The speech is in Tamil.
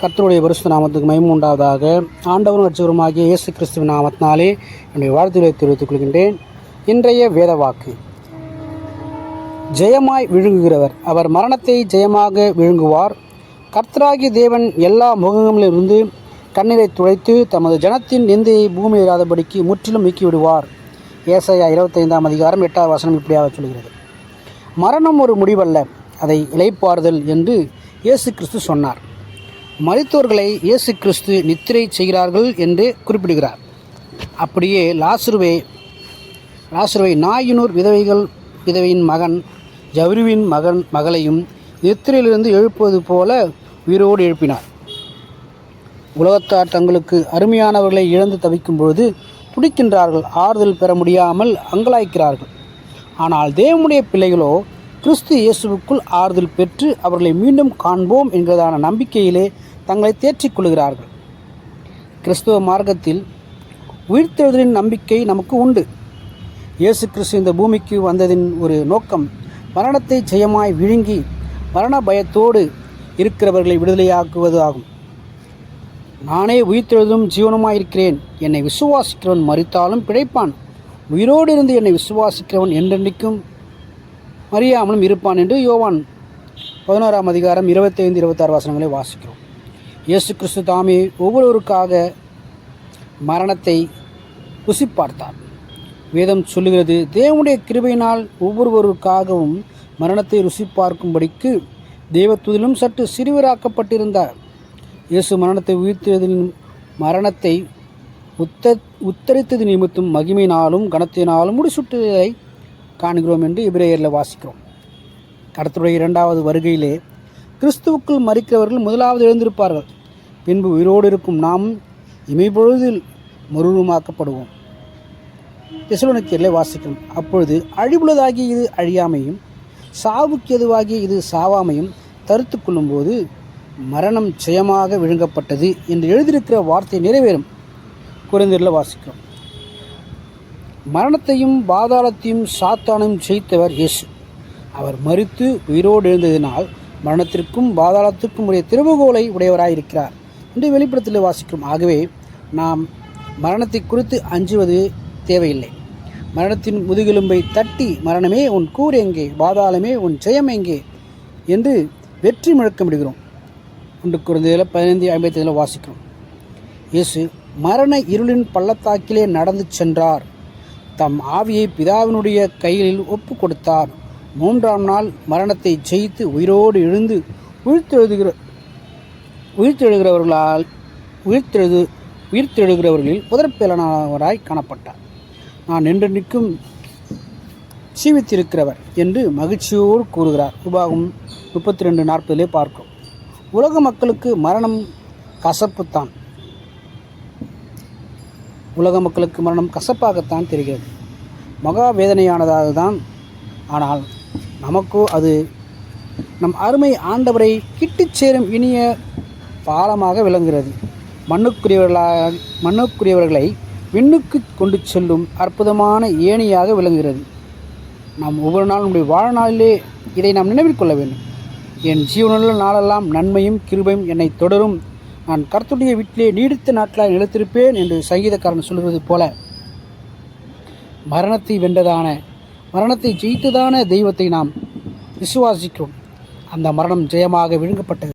கர்த்தருடைய பரிசு நாமத்துக்கு மகிமை உண்டாவதாக. ஆண்டவரும் ரட்சகருமாகிய இயேசு கிறிஸ்துவின் நாமத்தினாலே என்னுடைய வாழ்த்துக்களை தெரிவித்துக் கொள்கின்றேன். இன்றைய வேத வாக்கு. ஜெயமாய் விழுங்குகிறவர். அவர் மரணத்தை ஜெயமாக விழுங்குவார். கர்த்தராகி தேவன் எல்லா முகங்களிலிருந்து கண்ணீரை துடைத்து தமது ஜனத்தின் நிந்தையை பூமி இல்லாதபடிக்கு முற்றிலும் நீக்கிவிடுவார். ஏசையா இருபத்தைந்தாம் அதிகாரம் எட்டாவது வசனம் இப்படியாக சொல்கிறது. மரணம் ஒரு முடிவல்ல. அதை இளைப்பாறுதல் என்று இயேசு கிறிஸ்து சொன்னார். மருத்துவர்களை இயேசு கிறிஸ்து நித்திரை செய்கிறார்கள் என்று குறிப்பிடுகிறார். அப்படியே லாசுருவே லாசுருவை நாயினூர் விதவைகள் விதவையின் மகன் ஜவுருவின் மகன் மகளையும் நித்திரையிலிருந்து எழுப்புவது போல உயிரோடு எழுப்பினார். உலகத்தார் தங்களுக்கு அருமையானவர்களை இழந்து தவிக்கும் பொழுது துடிக்கின்றார்கள் ஆறுதல் பெற முடியாமல் அங்கலாய்க்கிறார்கள். ஆனால் தேவனுடைய பிள்ளைகளோ கிறிஸ்து இயேசுவுக்குள் ஆறுதல் பெற்று அவர்களை மீண்டும் காண்போம் என்கிறதான நம்பிக்கையிலே தங்களை தேற்றிக் கொள்கிறார்கள். கிறிஸ்துவ மார்க்கத்தில் உயிர்த்தெழுதலின் நம்பிக்கை நமக்கு உண்டு. இயேசு கிறிஸ்து இந்த பூமிக்கு வந்ததின் ஒரு நோக்கம் மரணத்தை ஜெயமாய் விழுங்கி மரண பயத்தோடு இருக்கிறவர்களை விடுதலையாக்குவது ஆகும். நானே உயிர்த்தெழுதும் ஜீவனமாக இருக்கிறேன். என்னை விசுவாசிக்கிறவன் மறித்தாலும் பிழைப்பான். உயிரோடு இருந்து என்னை விசுவாசிக்கிறவன் என்றென்றைக்கும் மரியாமலும் இருப்பான் என்று யோவான் பதினோராம் அதிகாரம் இருபத்தைந்து இருபத்தாறு வாசனங்களை வாசிக்கிறோம். இயேசு கிறிஸ்து தாமே ஒவ்வொருவருக்காக மரணத்தை ருசி பார்த்தார் வேதம் சொல்லுகிறது தேவனுடைய கிருபையினால் ஒவ்வொருவருக்காகவும் மரணத்தை ருசி பார்க்கும்படிக்கு தெய்வத்துதிலும் சற்று சிறுவராக்கப்பட்டிருந்தார். இயேசு மரணத்தை உயிர்த்ததின் மரணத்தை உத்த உத்தரித்தது நிமித்தம் மகிமையினாலும் கனத்தினாலும் முடிசுட்டதை காண்கிறோம் என்று இபிரேயரில் வாசிக்கிறோம். கடத்துடைய இரண்டாவது வருகையிலே கிறிஸ்துவுக்குள் மறிக்கிறவர்கள் முதலாவது எழுந்திருப்பார்கள். பின்பு உயிரோடு இருக்கும் நாம் இமைப்பொழுதில் மறுரூபமாக்கப்படுவோம் தெசலோனிக்கரிலே வாசிக்கிறோம். அப்பொழுது அழிவுள்ளதாகிய இது அழியாமையும் சாவுக்கு எதுவாகிய இது சாவாமையும் தருத்து கொள்ளும்போது மரணம் ஜெயமாக விழுங்கப்பட்டது என்று எழுதியிருக்கிற வார்த்தை நிறைவேறும். குறைந்தரில் வாசிக்கிறோம். மரணத்தையும் பாதாளத்தையும் சாத்தானையும் ஜெயித்தவர் இயேசு. அவர் மறித்து உயிரோடு எழுந்ததினால் மரணத்திற்கும் பாதாளத்திற்கும் உடைய திருவுகோலை உடையவராயிருக்கிறார் என்று வெளிப்படத்தில் வாசிக்கும். ஆகவே நாம் மரணத்தை குறித்து அஞ்சுவது தேவையில்லை. மரணத்தின் முதுகெலும்பை தட்டி மரணமே உன் கூர் எங்கே? பாதாளமே உன் ஜெயம் எங்கே? என்று வெற்றி முழக்கமிடுகிறோம். ஒன்று குறைந்ததில் பதினைந்து ஐம்பத்தி ஐந்தில் வாசிக்கிறோம். இயேசு மரண இருளின் பள்ளத்தாக்கிலே நடந்து சென்றார். தம் ஆவியை பிதாவினுடைய கைகளில் ஒப்பு கொடுத்தார் மூன்றாம் நாள் மரணத்தை ஜெயித்து உயிரோடு எழுந்து உயிர்த்தெழுதுகிற உயிர்த்தெழுகிறவர்களால் உயிர்த்தெழுது உயிர்த்தெழுகிறவர்களில் முதற்பேலனானவராய் காணப்பட்டார். நான் நின்று நிற்கும் ஜீவித்திருக்கிறவர் என்று மகிழ்ச்சியோடு கூறுகிறார். உபாகம் முப்பத்தி ரெண்டு நாற்பதிலே பார்க்கும். உலக மக்களுக்கு மரணம் கசப்புத்தான். உலக மக்களுக்கு மரணம் கசப்பாகத்தான் தெரிகிறது. மகா வேதனையானதாக தான். ஆனால் நமக்கோ அது நம் அருமை ஆண்டவரை கிட்டிச் சேரும் இனிய பாலமாக விளங்குகிறது. மண்ணுக்குரியவர்களாக மண்ணுக்குரியவர்களை விண்ணுக்கு கொண்டு செல்லும் அற்புதமான ஏணியாக விளங்குகிறது. நாம் ஒவ்வொரு நாளும் நம்முடைய வாழ்நாளிலே இதை நாம் நினைவில் கொள்ள வேண்டும். என் ஜீவனுள்ள நாளெல்லாம் நன்மையும் கிருபையும் என்னை தொடரும். நான் கர்த்துடைய வீட்டிலே நீடித்த நாட்களாக நிலைத்திருப்பேன் என்று சங்கீதக்காரன் சொல்வது போல மரணத்தை வென்றதான மரணத்தை ஜெயித்ததான தெய்வத்தை நாம் விசுவாசிக்கிறோம். அந்த மரணம் ஜெயமாக விழுங்கப்பட்டது.